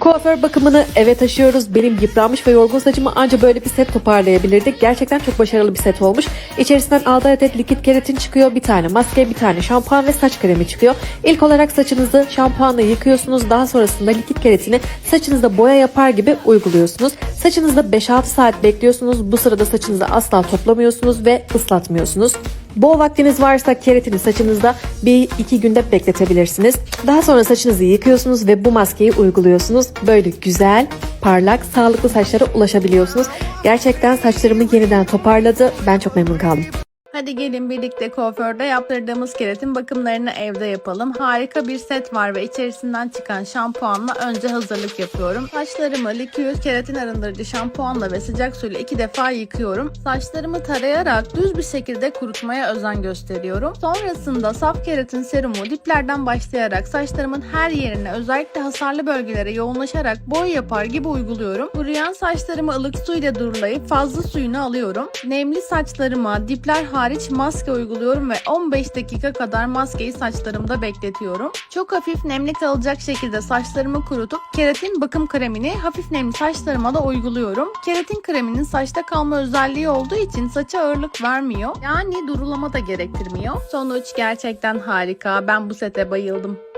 Kuaför bakımını eve taşıyoruz. Benim yıpranmış ve yorgun saçımı anca böyle bir set toparlayabilirdik. Gerçekten çok başarılı bir set olmuş. İçerisinden 6 adet likit keratin çıkıyor. Bir tane maske, bir tane şampuan ve saç kremi çıkıyor. İlk olarak saçınızı şampuanla yıkıyorsunuz. Daha sonrasında likit keratini saçınızda boya yapar gibi uyguluyorsunuz. Saçınızda 5-6 saat bekliyorsunuz. Bu sırada saçınızı asla toplamıyorsunuz ve ıslatmıyorsunuz. Bol vaktiniz varsa keratini saçınızda 1-2 günde bekletebilirsiniz. Daha sonra saçınızı yıkıyorsunuz ve bu maskeyi uyguluyorsunuz. Böyle güzel, parlak, sağlıklı saçlara ulaşabiliyorsunuz. Gerçekten saçlarımı yeniden toparladı. Ben çok memnun kaldım. Hadi gelin birlikte kuaförde yaptırdığımız keratin bakımlarını evde yapalım. Harika bir set var ve içerisinden çıkan şampuanla önce hazırlık yapıyorum. Saçlarımı liküt keratin arındırıcı şampuanla ve sıcak suyla iki defa yıkıyorum. Saçlarımı tarayarak düz bir şekilde kurutmaya özen gösteriyorum. Sonrasında saf keratin serumu diplerden başlayarak saçlarımın her yerine özellikle hasarlı bölgelere yoğunlaşarak boy yapar gibi uyguluyorum. Kuruyan saçlarımı ılık suyla durulayıp fazla suyunu alıyorum. Nemli saçlarıma dipler hariç maske uyguluyorum ve 15 dakika kadar maskeyi saçlarımda bekletiyorum. Çok hafif nemli kalacak şekilde saçlarımı kurutup keratin bakım kremini hafif nemli saçlarıma da uyguluyorum. Keratin kreminin saçta kalma özelliği olduğu için saça ağırlık vermiyor. Yani durulama da gerektirmiyor. Sonuç gerçekten harika. Ben bu sete bayıldım.